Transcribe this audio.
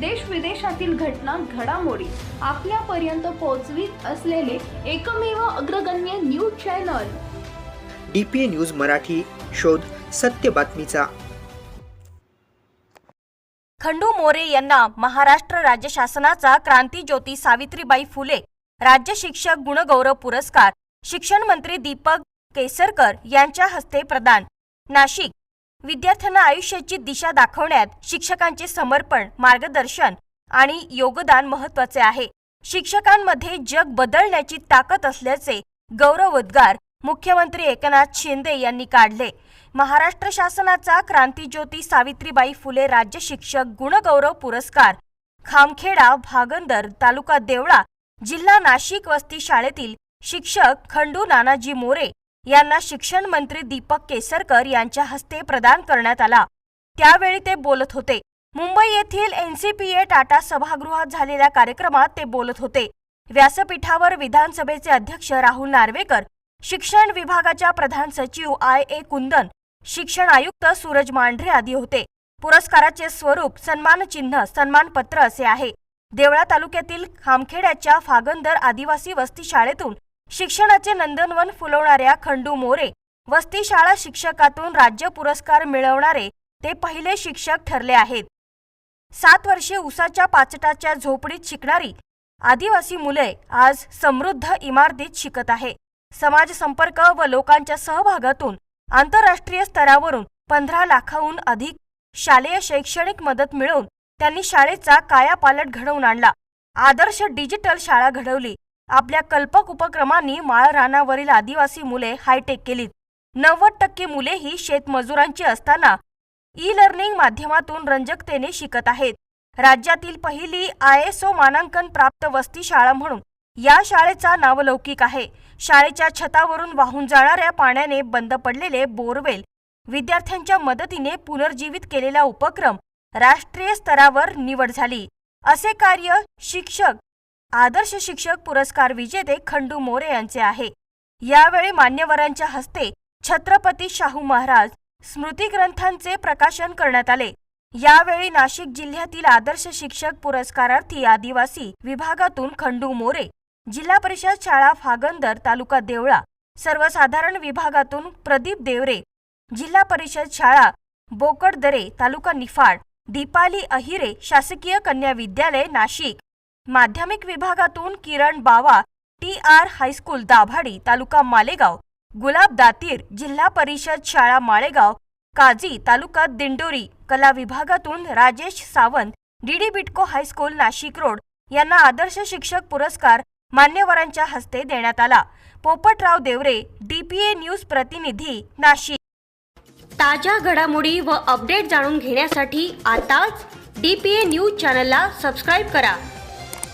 देश विदेशातील घटना घडामोडी आपल्यापर्यंत पोहोचवीत असलेले एकमेव अग्रगण्य news channel. D P A news Marathi शोध सत्य बातमीचा. खंडू मोरे यांना महाराष्ट्र राज्य शासनाचा क्रांतीज्योती सावित्रीबाई फुले राज्य शिक्षक गुणगौरव पुरस्कार शिक्षण मंत्री दीपक केसरकर यांच्या हस्ते प्रदान. नाशिक विद्यार्थ्यांना आयुष्याची दिशा दाखवण्यात शिक्षकांचे समर्पण मार्गदर्शन आणि योगदान महत्त्वाचे आहे. शिक्षकांमध्ये जग बदलण्याची ताकद असल्याचे गौरवोद्गार मुख्यमंत्री एकनाथ शिंदे यांनी काढले. महाराष्ट्र शासनाचा क्रांतीज्योती सावित्रीबाई फुले राज्य शिक्षक गुणगौरव पुरस्कार खामखेडा भागंदर तालुका देवळा जिल्हा नाशिक वस्ती शाळेतील शिक्षक खंडू नानाजी मोरे यांना शिक्षण मंत्री दीपक केसरकर यांच्या हस्ते प्रदान करण्यात आला. त्यावेळी ते बोलत होते. मुंबई येथील एनसीपीए टाटा सभागृहात झालेल्या कार्यक्रमात ते बोलत होते. व्यासपीठावर विधानसभेचे अध्यक्ष राहुल नार्वेकर शिक्षण विभागाच्या प्रधान सचिव आय ए कुंदन शिक्षण आयुक्त सूरज मांढरे आदी होते. पुरस्काराचे स्वरूप सन्मानचिन्ह सन्मानपत्र असे आहे. देवळा तालुक्यातील खामखेड्याच्या फागंदर आदिवासी वस्ती शाळेतून शिक्षणाचे नंदनवन फुलवणाऱ्या खंडू मोरे वस्ती शाळा शिक्षकातून राज्य पुरस्कार मिळवणारे ते पहिले शिक्षक ठरले आहेत. सात वर्षे उसाच्या पाचटाच्या झोपडीत शिकणारी आदिवासी मुले आज समृद्ध इमारतीत शिकत आहे. समाजसंपर्क व लोकांच्या सहभागातून आंतरराष्ट्रीय स्तरावरून पंधरा लाखाहून अधिक शालेय शैक्षणिक मदत मिळवून त्यांनी शाळेचा कायापालट घडवून आणला. आदर्श डिजिटल शाळा घडवली. आपल्या कल्पक उपक्रमांनी माळरानावरील आदिवासी मुले हायटेक केलीत. नव्वद टक्के मुलेही शेतमजुरांची असताना ई लर्निंग माध्यमातून रंजकतेने शिकत आहेत. राज्यातील पहिली आय एस ओ मानांकन प्राप्त वस्ती शाळा म्हणून या शाळेचा नावलौकिक आहे. शाळेच्या छतावरून वाहून जाणाऱ्या पाण्याने बंद पडलेले बोरवेल विद्यार्थ्यांच्या मदतीने पुनर्जीवित केलेला उपक्रम राष्ट्रीय स्तरावर निवड झाली. असे कार्य शिक्षक आदर्श शिक्षक पुरस्कार विजेते खंडू मोरे यांचे आहे. यावेळी मान्यवरांच्या हस्ते छत्रपती शाहू महाराज स्मृती ग्रंथांचे प्रकाशन करण्यात आले. यावेळी नाशिक जिल्ह्यातील आदर्श शिक्षक पुरस्कारार्थी आदिवासी विभागातून खंडू मोरे जिल्हा परिषद शाळा फागंदर तालुका देवळा सर्वसाधारण विभागातून प्रदीप देवरे जिल्हा परिषद शाळा बोकडदरे तालुका निफाड दीपाली अहिरे शासकीय कन्या विद्यालय नाशिक माध्यमिक विभागातून Kiran Bawa T R high school Dabhadi तालुका मालेगाव गुलाब दातीर जिल्हा परिषद शाळा माळेगाव काजी तालुका दिंडोरी कला विभागातून Rajesh Sawant DD Bytco high school Nashik road यांना आदर्श शिक्षक पुरस्कार मान्यवरांच्या हस्ते देण्यात आला. पोपटराव देवरे डीपीए न्यूज प्रतिनिधी नाशिक. ताज्या घडामोडी व अपडेट जाणून घेण्यासाठी आताच डीपीए न्यूज चॅनलला सबस्क्राईब करा.